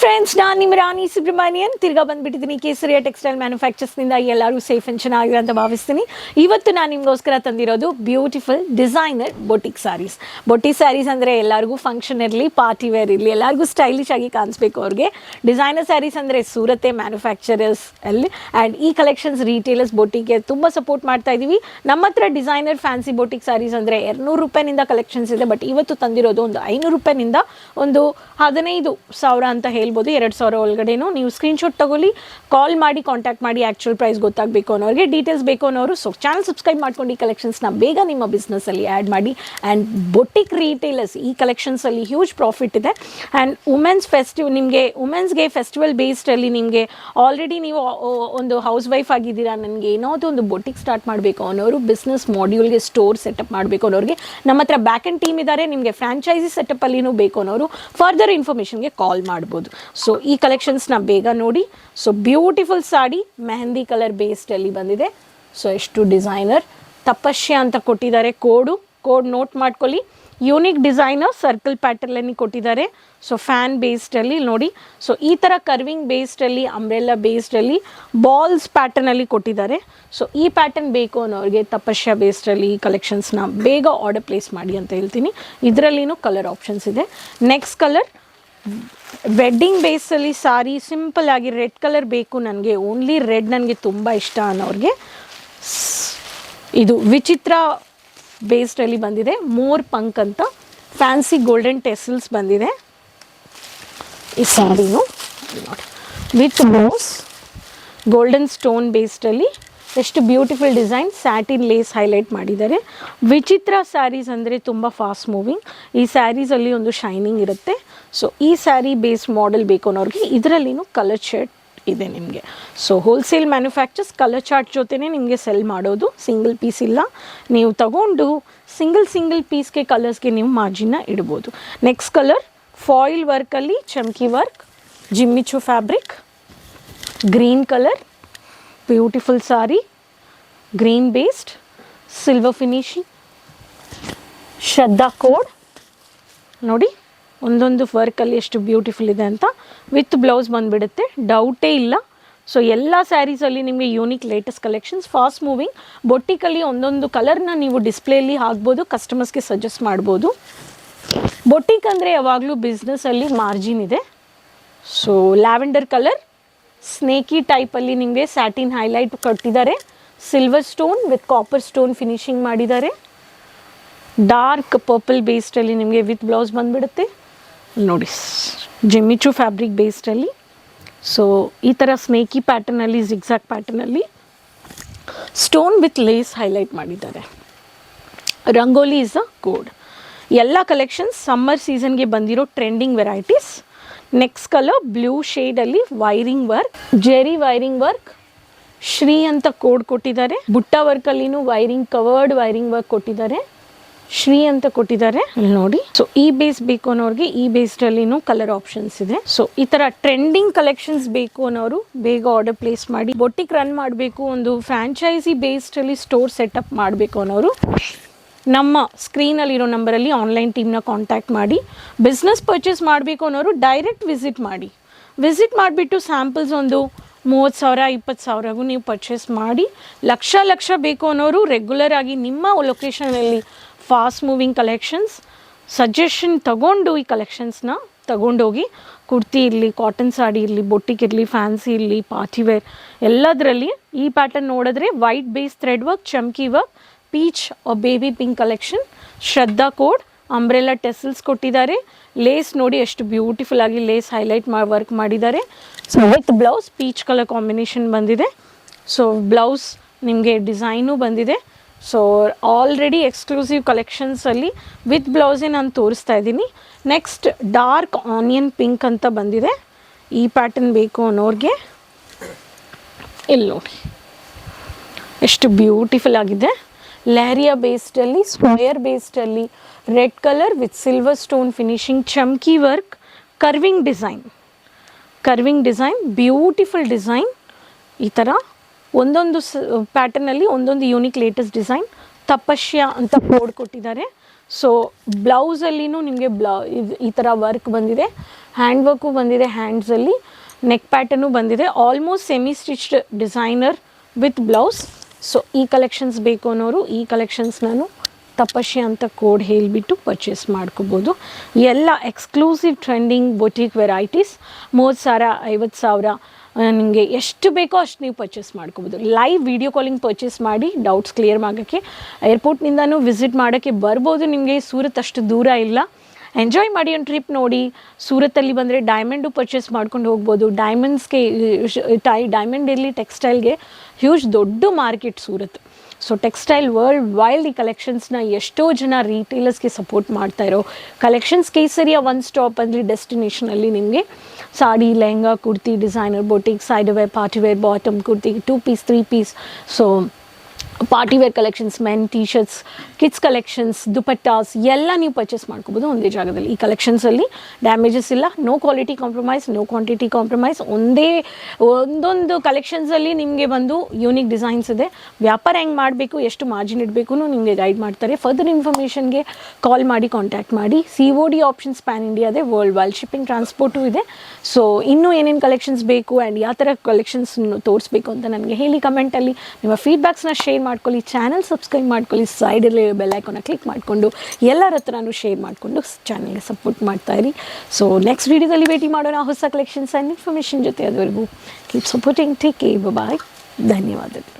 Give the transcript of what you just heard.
Friends ನಾನು ನಿಮ್ಮ ರಾಣಿ ಸುಬ್ರಹ್ಮಣ್ಯನ್. ತಿರ್ಗಾ ಬಂದ್ಬಿಟ್ಟಿದ್ದೀನಿ ಕೇಸರಿಯ ಟೆಕ್ಸ್ಟೈಲ್ ಮ್ಯಾನುಫ್ಯಾಕ್ಚರ್ಸ್ನಿಂದ ಎಲ್ಲರೂ ಸೇಫ್ ಆ್ಯಂಡ್ ಚೆನ್ನಾಗಿದೆ ಅಂತ ಭಾವಿಸ್ತೀನಿ. ಇವತ್ತು ನಾನು ನಿಮಗೋಸ್ಕರ ತಂದಿರೋದು beautiful designer boutique sarees. Boutique sarees ಅಂದರೆ ಎಲ್ಲರಿಗೂ ಫಂಕ್ಷನ್ ಇರಲಿ ಪಾರ್ಟಿ ವೇರ್ ಇರಲಿ, ಎಲ್ಲರಿಗೂ ಸ್ಟೈಲಿಶ್ ಆಗಿ ಕಾಣಿಸ್ಬೇಕು ಅವ್ರಿಗೆ. ಡಿಸೈನರ್ ಸ್ಯಾರೀಸ್ ಅಂದರೆ ಸೂರತೆ ಮ್ಯಾನುಫ್ಯಾಕ್ಚರರ್ಸ್ ಅಲ್ಲಿ. ಆ್ಯಂಡ್ ಈ ಕಲೆಕ್ಷನ್ಸ್ ರೀಟೇಲರ್ಸ್ ಬೊಟಿಗೆ ತುಂಬ ಸಪೋರ್ಟ್ ಮಾಡ್ತಾ ಇದ್ದೀವಿ ನಮ್ಮ ಹತ್ರ ಡಿಸೈನರ್ ಫ್ಯಾನ್ಸಿ ಬೊಟಿಕ್ ಸ್ಯಾರೀಸ್ ಅಂದರೆ ಎರಡುನೂರು ರೂಪಾಯಿನಿಂದ ಕಲೆಕ್ಷನ್ಸ್ ಇದೆ. ಬಟ್ ಇವತ್ತು ತಂದಿರೋದು ಒಂದು ಐನೂರು ರೂಪಾಯಿನಿಂದ ಒಂದು ಹದಿನೈದು ಸಾವಿರ ಅಂತ ಹೇಳ್ಬೋದು ಎರಡು ಸಾವಿರ ಒಳಗಡೆನೂ ನೀವು ಸ್ಕ್ರೀನ್ಶಾಟ್ ತಗೊಳ್ಳಿ ಕಾಲ್ ಮಾಡಿ ಕಾಂಟ್ಯಾಕ್ಟ್ ಮಾಡಿ ಆ್ಯಕ್ಚುಯಲ್ ಪ್ರೈಸ್ ಗೊತ್ತಾಗಬೇಕು ಅನ್ನೋರಿಗೆ ಡೀಟೇಲ್ಸ್ ಬೇಕು ಅನ್ನೋರು. ಸೊ ಚಾನಲ್ ಸಬ್ಸ್ಕ್ರೈಬ್ ಮಾಡ್ಕೊಂಡು ಈ ಕಲೆಕ್ಷನ್ಸ್ನ ಬೇಗ ನಿಮ್ಮ ಬಿಸ್ನೆಸ್ಸಲ್ಲಿ ಆ್ಯಡ್ ಮಾಡಿ. ಆ್ಯಂಡ್ ಬೊಟಿಕ್ ರೀಟೇಲರ್ಸ್ ಈ ಕಲೆಕ್ಷನ್ಸಲ್ಲಿ ಹ್ಯೂಜ್ ಪ್ರಾಫಿಟ್ ಇದೆ. ಆ್ಯಂಡ್ ವುಮೆನ್ಸ್ ಫೆಸ್ಟಿವ್ ನಿಮಗೆ ವುಮೆನ್ಸ್ಗೆ ಫೆಸ್ಟಿವಲ್ ಬೇಸ್ಡಲ್ಲಿ ನಿಮಗೆ ಆಲ್ರೆಡಿ ನೀವು ಒಂದು ಹೌಸ್ ವೈಫ್ ಆಗಿದ್ದೀರಾ, ನನಗೆ ಏನಾದರೂ ಒಂದು ಬೊಟಿಕ್ ಸ್ಟಾರ್ಟ್ ಮಾಡಬೇಕು ಅನ್ನೋರು ಬಿಸ್ನೆಸ್ ಮಾಡ್ಯೂಲ್ಗೆ ಸ್ಟೋರ್ ಸೆಟಪ್ ಮಾಡಬೇಕು ಅನ್ನೋರಿಗೆ, ನಮ್ಮ ಹತ್ರ ಬ್ಯಾಕ್ ಆ್ಯಂಡ್ ಟೀಮ್ ಇದ್ದಾರೆ ನಿಮಗೆ ಫ್ರಾಂಚೈಸಿ ಸೆಟಪ್ಪಲ್ಲಿನೂ ಬೇಕು ಅನ್ನೋರು ಫರ್ದರ್ ಇನ್ಫಾರ್ಮೇಷನ್ಗೆ ಕಾಲ್ ಮಾಡ್ಬೋದು. ಸೊ ಈ ಕಲೆಕ್ಷನ್ಸ್ನ ಬೇಗ ನೋಡಿ. So beautiful sari, mehndi colour ಬೇಸ್ಡಲ್ಲಿ ಬಂದಿದೆ. ಸೊ ಎಷ್ಟು ಡಿಸೈನರ್ ತಪಸ್ಯ ಅಂತ ಕೊಟ್ಟಿದ್ದಾರೆ ಕೋಡು. ಕೋಡ್ ನೋಟ್ ಮಾಡ್ಕೊಳ್ಳಿ. ಯೂನಿಕ್ ಡಿಸೈನರ್ ಸರ್ಕಲ್ ಪ್ಯಾಟರ್ನಲ್ಲಿ ಕೊಟ್ಟಿದ್ದಾರೆ. ಸೊ ಫ್ಯಾನ್ ಬೇಸ್ಡಲ್ಲಿ ನೋಡಿ. ಸೊ ಈ ಥರ ಕರ್ವಿಂಗ್ ಬೇಸ್ಡಲ್ಲಿ ಅಂಬ್ರೆಲ್ಲ ಬೇಸ್ಡಲ್ಲಿ ಬಾಲ್ಸ್ ಪ್ಯಾಟರ್ನಲ್ಲಿ ಕೊಟ್ಟಿದ್ದಾರೆ. ಸೊ ಈ ಪ್ಯಾಟರ್ನ್ ಬೇಕು ಅನ್ನೋರಿಗೆ ತಪಸ್ಯ ಬೇಸ್ಡಲ್ಲಿ ಈ ಕಲೆಕ್ಷನ್ಸ್ನ ಬೇಗ ಆರ್ಡರ್ ಪ್ಲೇಸ್ ಮಾಡಿ ಅಂತ ಹೇಳ್ತೀನಿ. ಇದರಲ್ಲಿನೂ ಕಲರ್ ಆಪ್ಷನ್ಸ್ ಇದೆ. ನೆಕ್ಸ್ಟ್ ಕಲರ್ ವೆಡ್ಡಿಂಗ್ ಬೇಸಲ್ಲಿ ಸಾರಿ ಸಿಂಪಲ್ ಆಗಿ ರೆಡ್ ಕಲರ್ ಬೇಕು ನನಗೆ. ಓನ್ಲಿ ರೆಡ್ ನನಗೆ ತುಂಬ ಇಷ್ಟ ಅನ್ನೋರಿಗೆ. ಇದು ವಿಚಿತ್ರ ಬೇಸ್ಡಲ್ಲಿ ಬಂದಿದೆ. ಮೋರ್ ಪಂಕ್ ಅಂತ. ಫ್ಯಾನ್ಸಿ ಗೋಲ್ಡನ್ ಟೆಸಲ್ಸ್ ಬಂದಿದೆ. ಈ ನೋಡಿ. ವಿತ್ ಮೋಸ್ ಗೋಲ್ಡನ್ ಸ್ಟೋನ್ ಬೇಸ್ಡಲ್ಲಿ ಎಷ್ಟು beautiful design satin lace highlight ಮಾಡಿದ್ದಾರೆ. ವಿಚಿತ್ರ ಸ್ಯಾರೀಸ್ ಅಂದರೆ ತುಂಬ ಫಾಸ್ಟ್ ಮೂವಿಂಗ್ ಈ ಸ್ಯಾರೀಸಲ್ಲಿ ಒಂದು ಶೈನಿಂಗ್ ಇರುತ್ತೆ. ಸೊ ಈ ಸ್ಯಾರಿ ಬೇಸ್ ಮಾಡೆಲ್ ಬೇಕು ಅನ್ನೋರಿಗೆ ಇದರಲ್ಲಿನೂ ಕಲರ್ ಶರ್ಟ್ ಇದೆ ನಿಮಗೆ. So wholesale manufacturers colour chart ಜೊತೆನೇ ನಿಮಗೆ ಸೆಲ್ ಮಾಡೋದು. ಸಿಂಗಲ್ ಪೀಸ್ ಇಲ್ಲ. ನೀವು ತಗೊಂಡು ಸಿಂಗಲ್ ಸಿಂಗಲ್ ಪೀಸ್ಗೆ ಕಲರ್ಸ್ಗೆ ನೀವು ಮಾರ್ಜಿನ್ನ ಇಡ್ಬೋದು. ನೆಕ್ಸ್ಟ್ ಕಲರ್ ಫಾಯಿಲ್ ವರ್ಕಲ್ಲಿ ಚಮ್ಕಿ work jimmy choo fabric green colour beautiful sari green based silver finishing Shraddha code ನೋಡಿ, ಒಂದೊಂದು ವರ್ಕಲ್ಲಿ ಎಷ್ಟು ಬ್ಯೂಟಿಫುಲ್ ಇದೆ ಅಂತ. ವಿತ್ ಬ್ಲೌಸ್ ಬಂದುಬಿಡುತ್ತೆ ಡೌಟೇ ಇಲ್ಲ. ಸೊ ಎಲ್ಲ ಸ್ಯಾರೀಸಲ್ಲಿ ನಿಮಗೆ unique latest collections fast moving ಬೊಟ್ಟಿಕಲ್ಲಿ ಒಂದೊಂದು ಕಲರ್ನ ನೀವು ಡಿಸ್ಪ್ಲೇಲಿ ಹಾಕ್ಬೋದು ಕಸ್ಟಮರ್ಸ್ಗೆ ಸಜೆಸ್ಟ್ ಮಾಡ್ಬೋದು. ಬೊಟ್ಟಿಕ್ ಅಂದರೆ ಯಾವಾಗಲೂ ಬಿಸ್ನೆಸ್ಸಲ್ಲಿ ಮಾರ್ಜಿನ್ ಇದೆ. ಸೊ ಲ್ಯಾವೆಂಡರ್ ಕಲರ್ ಸ್ನೇಕಿ ಟೈಪಲ್ಲಿ ನಿಮಗೆ ಸ್ಯಾಟಿನ್ ಹೈಲೈಟ್ ಕಟ್ಟಿದ್ದಾರೆ. Silver stone with copper stone finishing ಮಾಡಿದ್ದಾರೆ. ಡಾರ್ಕ್ ಪರ್ಪಲ್ ಬೇಸ್ಡಲ್ಲಿ ನಿಮಗೆ ವಿತ್ ಬ್ಲೌಸ್ ಬಂದುಬಿಡುತ್ತೆ. ನೋಡಿ ಜಿಮ್ಮಿಚು ಫ್ಯಾಬ್ರಿಕ್ ಬೇಸ್ಡಲ್ಲಿ ಸೊ ಈ ಥರ ಸ್ನೇಕಿ ಪ್ಯಾಟರ್ನಲ್ಲಿ ಜಿಗ್ಸಾಕ್ ಪ್ಯಾಟರ್ನಲ್ಲಿ ಸ್ಟೋನ್ ವಿತ್ ಲೇಸ್ ಹೈಲೈಟ್ ಮಾಡಿದ್ದಾರೆ. ರಂಗೋಲಿ ಇಸ್ ಅ ಕೋಡ್ ಎಲ್ಲ ಕಲೆಕ್ಷನ್ಸ್ ಸಮ್ಮರ್ ಸೀಸನ್ಗೆ ಬಂದಿರೋ trending varieties next colour blue ಶೇಡಲ್ಲಿ wiring work Jerry wiring work Shri ಅಂತ ಕೋಡ್ ಕೊಟ್ಟಿದ್ದಾರೆ. ಬುಟ್ಟ ವರ್ಕಲ್ಲಿನೂ ವೈರಿಂಗ್ ಕವರ್ಡ್ ವೈರಿಂಗ್ ವರ್ಕ್ ಕೊಟ್ಟಿದ್ದಾರೆ. ಶ್ರೀ ಅಂತ ಕೊಟ್ಟಿದ್ದಾರೆ. ಅಲ್ಲಿ ನೋಡಿ. ಸೊ ಈ ಬೇಸ್ ಬೇಕು ಅನ್ನೋರಿಗೆ ಈ ಬೇಸ್ಡಲ್ಲಿನೂ ಕಲರ್ ಆಪ್ಷನ್ಸ್ ಇದೆ. ಸೊ ಈ ಥರ ಟ್ರೆಂಡಿಂಗ್ ಕಲೆಕ್ಷನ್ಸ್ ಬೇಕು ಅನ್ನೋರು ಬೇಗ ಆರ್ಡರ್ ಪ್ಲೇಸ್ ಮಾಡಿ ಬೊಟ್ಟಿಗೆ ರನ್ ಮಾಡಬೇಕು, ಒಂದು ಫ್ರಾಂಚೈಸಿ ಬೇಸ್ಡಲ್ಲಿ ಸ್ಟೋರ್ ಸೆಟಪ್ ಮಾಡಬೇಕು ಅನ್ನೋರು. ನಮ್ಮ ಸ್ಕ್ರೀನಲ್ಲಿರೋ ನಂಬರಲ್ಲಿ ಆನ್ಲೈನ್ ಟೀಮ್ನ ಕಾಂಟ್ಯಾಕ್ಟ್ ಮಾಡಿ ಬಿಸ್ನೆಸ್ ಪರ್ಚೇಸ್ ಮಾಡಬೇಕು ಅನ್ನೋರು ಡೈರೆಕ್ಟ್ ವಿಸಿಟ್ ಮಾಡಿ. ವಿಸಿಟ್ ಮಾಡಿಬಿಟ್ಟು ಸ್ಯಾಂಪಲ್ಸ್ ಒಂದು ಮೂವತ್ತು ಸಾವಿರ, ಇಪ್ಪತ್ತು ಸಾವಿರಗೂ ನೀವು ಪರ್ಚೇಸ್ ಮಾಡಿ, ಲಕ್ಷ ಲಕ್ಷ ಬೇಕು ಅನ್ನೋರು ರೆಗ್ಯುಲರ್ ಆಗಿ ನಿಮ್ಮ ಲೊಕೇಶನಲ್ಲಿ ಫಾಸ್ಟ್ ಮೂವಿಂಗ್ ಕಲೆಕ್ಷನ್ಸ್ ಸಜೆಷನ್ ತಗೊಂಡು ಈ ಕಲೆಕ್ಷನ್ಸ್ನ ತಗೊಂಡೋಗಿ, ಕುರ್ತಿ ಇರಲಿ ಕಾಟನ್ ಸಾಡಿ ಇರಲಿ ಬೊಟ್ಟಿಗೆ ಇರಲಿ ಫ್ಯಾನ್ಸಿ ಇರಲಿ ಪಾರ್ಟಿವೇರ್ ಎಲ್ಲದರಲ್ಲಿ ಈ ಪ್ಯಾಟರ್ನ್ ನೋಡಿದ್ರೆ white base thread work ಚಮ್ಕಿ work peach baby pink collection. Shraddha code umbrella tassels ಕೊಟ್ಟಿದ್ದಾರೆ. ಲೇಸ್ ನೋಡಿ ಎಷ್ಟು ಬ್ಯೂಟಿಫುಲ್ ಆಗಿ ಲೇಸ್ ಹೈಲೈಟ್ ಮಾ, ವರ್ಕ್ ಮಾಡಿದ್ದಾರೆ. So with blouse peach colour combination ಬಂದಿದೆ. ಸೊ ಬ್ಲೌಸ್ ನಿಮಗೆ ಡಿಸೈನು ಬಂದಿದೆ. ಸೊ ಆಲ್ರೆಡಿ ಎಕ್ಸ್ಕ್ಲೂಸಿವ್ ಕಲೆಕ್ಷನ್ಸಲ್ಲಿ ವಿತ್ ಬ್ಲೌಸೇ ನಾನು ತೋರಿಸ್ತಾ ಇದ್ದೀನಿ. ನೆಕ್ಸ್ಟ್ ಡಾರ್ಕ್ ಆನಿಯನ್ ಪಿಂಕ್ ಅಂತ ಬಂದಿದೆ. ಈ ಪ್ಯಾಟರ್ನ್ ಬೇಕು ಅನ್ನೋರಿಗೆ. ಇಲ್ಲಿ ನೋಡಿ. ಎಷ್ಟು ಬ್ಯೂಟಿಫುಲ್ ಆಗಿದೆ. ಲ್ಯಾರಿಯಾ ಬೇಸ್ಡಲ್ಲಿ square ಬೇಸ್ಡಲ್ಲಿ, red colour with silver stone finishing, ಚಮ್ಕಿ work, curving design. Curving design, beautiful design. ಈ ಥರ ಒಂದೊಂದು ಸ ಪ್ಯಾಟರ್ನಲ್ಲಿ ಒಂದೊಂದು ಯೂನಿಕ್ ಲೇಟೆಸ್ಟ್ ಡಿಸೈನ್ ತಪಶ್ಯ ಅಂತ ಕೋಡ್ ಕೊಟ್ಟಿದ್ದಾರೆ. ಸೊ ಬ್ಲೌಸಲ್ಲಿನೂ ನಿಮಗೆ ಬ್ಲೌ, ಇದು, ಈ ಥರ ವರ್ಕ್ ಬಂದಿದೆ. ಹ್ಯಾಂಡ್ ವರ್ಕು ಬಂದಿದೆ ಹ್ಯಾಂಡ್ಸಲ್ಲಿ ನೆಕ್ ಪ್ಯಾಟರ್ನು ಬಂದಿದೆ. Almost semi stitched designer with blouse so ಈ ಕಲೆಕ್ಷನ್ಸ್ ಬೇಕು ಅನ್ನೋರು, ಈ ಕಲೆಕ್ಷನ್ಸ್ ನಾನು ತಪಸ್ಯ ಅಂತ ಕೋಡ್ ಹೇಳಿಬಿಟ್ಟು ಪರ್ಚೇಸ್ ಮಾಡ್ಕೋಬೋದು. ಎಲ್ಲ ಎಕ್ಸ್ಕ್ಲೂಸಿವ್ ಟ್ರೆಂಡಿಂಗ್ ಬೊಟಿಕ್ ವೆರೈಟೀಸ್ ಮೂವತ್ತು ಸಾವಿರ, ಐವತ್ತು ಸಾವಿರ ನಿಮಗೆ ಎಷ್ಟು ಬೇಕೋ ಅಷ್ಟು ನೀವು ಪರ್ಚೇಸ್ ಮಾಡ್ಕೋಬೋದು. ಲೈವ್ ವಿಡಿಯೋ ಕಾಲಿಂಗ್ ಪರ್ಚೇಸ್ ಮಾಡಿ ಡೌಟ್ಸ್ ಕ್ಲಿಯರ್ ಮಾಡೋಕ್ಕೆ ಏರ್ಪೋರ್ಟ್ನಿಂದನೂ ವಿಸಿಟ್ ಮಾಡೋಕ್ಕೆ ಬರ್ಬೋದು, ನಿಮಗೆ ಸೂರತ್ ಅಷ್ಟು ದೂರ ಇಲ್ಲ. ಎಂಜಾಯ್ ಮಾಡಿ ಒಂದು ಟ್ರಿಪ್ ನೋಡಿ. ಸೂರತ್ತಲ್ಲಿ ಬಂದರೆ ಡೈಮಂಡು ಪರ್ಚೇಸ್ ಮಾಡ್ಕೊಂಡು ಹೋಗ್ಬೋದು. ಡೈಮಂಡ್ಸ್ಗೆ ಟೈ ಡೈಮಂಡ್ ಇರಲಿ ಟೆಕ್ಸ್ಟೈಲ್ಗೆ ಹ್ಯೂಜ್ ದೊಡ್ಡ market Surat. So textile world wild ಈ ಕಲೆಕ್ಷನ್ಸ್ನ ಎಷ್ಟೋ ಜನ ರೀಟೇಲರ್ಸ್ಗೆ ಸಪೋರ್ಟ್ ಮಾಡ್ತಾ ಇರೋ. ಕಲೆಕ್ಷನ್ಸ್ ಕೇಸರಿಯ ಒನ್ ಸ್ಟಾಪ್ ಅಂದರೆ ಡೆಸ್ಟಿನೇಷನಲ್ಲಿ ನಿಮಗೆ sari, lehenga, kurti designer boutique side wear party wear bottom kurti two piece three piece so party wear collections men T shirts kids collections dupattas ಎಲ್ಲ ನೀವು ಪರ್ಚೇಸ್ ಮಾಡ್ಕೋಬೋದು ಒಂದೇ ಜಾಗದಲ್ಲಿ. ಈ ಕಲೆಕ್ಷನ್ಸಲ್ಲಿ ಡ್ಯಾಮೇಜಸ್ ಇಲ್ಲ. No quality compromise no quantity compromise ಒಂದೇ, ಒಂದೊಂದು ಕಲೆಕ್ಷನ್ಸಲ್ಲಿ ನಿಮಗೆ ಬಂದು ಯೂನಿಕ್ ಡಿಸೈನ್ಸ್ ಇದೆ. ವ್ಯಾಪಾರ ಹೆಂಗೆ ಮಾಡಬೇಕು, ಎಷ್ಟು ಮಾರ್ಜಿನ್ ಇಡಬೇಕು ನಿಮಗೆ ಗೈಡ್ ಮಾಡ್ತಾರೆ. ಫರ್ದರ್ ಇನ್ಫಾರ್ಮೇಷನ್ಗೆ ಕಾಲ್ ಮಾಡಿ ಕಾಂಟ್ಯಾಕ್ಟ್ ಮಾಡಿ. C O D options pan India ಇದೆ ವರ್ಲ್ಡ್ ವೈಲ್ಡ್ ಶಿಪ್ಪಿಂಗ್ ಟ್ರಾನ್ಸ್ಪೋರ್ಟು ಇದೆ. ಸೊ ಇನ್ನೂ ಏನೇನು ಕಲೆಕ್ಷನ್ಸ್ ಬೇಕು ಆ್ಯಂಡ್ ಯಾವ ಥರ ಕಲೆಕ್ಷನ್ಸ್ ತೋರಿಸ್ಬೇಕು ಅಂತ ನನಗೆ ಹೇಳಿ ಕಮೆಂಟಲ್ಲಿ ನಿಮ್ಮ ಫೀಡ್ಬ್ಯಾಕ್ಸ್ನ ಶೇರ್ ಮಾಡ್ಕೊಳ್ಳಿ ಚಾನಲ್ ಸಬ್ಸ್ಕ್ರೈಬ್ ಮಾಡ್ಕೊಳ್ಳಿ ಸೈಡಲ್ಲಿ ಬೆಲ್ ಐಕಾನ ಕ್ಲಿಕ್ ಮಾಡಿಕೊಂಡು, ಎಲ್ಲರ ಹತ್ರನೂ ಶೇರ್ ಮಾಡಿಕೊಂಡು ಚಾನಲ್ಗೆ ಸಪೋರ್ಟ್ ಮಾಡ್ತಾಯಿರಿ ಸೊ ನೆಕ್ಸ್ಟ್ ವೀಡಿಯೋದಲ್ಲಿ ಭೇಟಿ ಮಾಡೋಣ ಹೊಸ ಕಲೆಕ್ಷನ್ಸ್ ಆ್ಯಂಡ್ ಇನ್ಫಾರ್ಮೇಷನ್ ಜೊತೆ ಅದುವರೆಗೂ ಕೀಪ್ ಸಪೋರ್ಟಿಂಗ್ ಟೇಕ್ ಕೇ ಬಾಯ್ ಧನ್ಯವಾದಗಳು.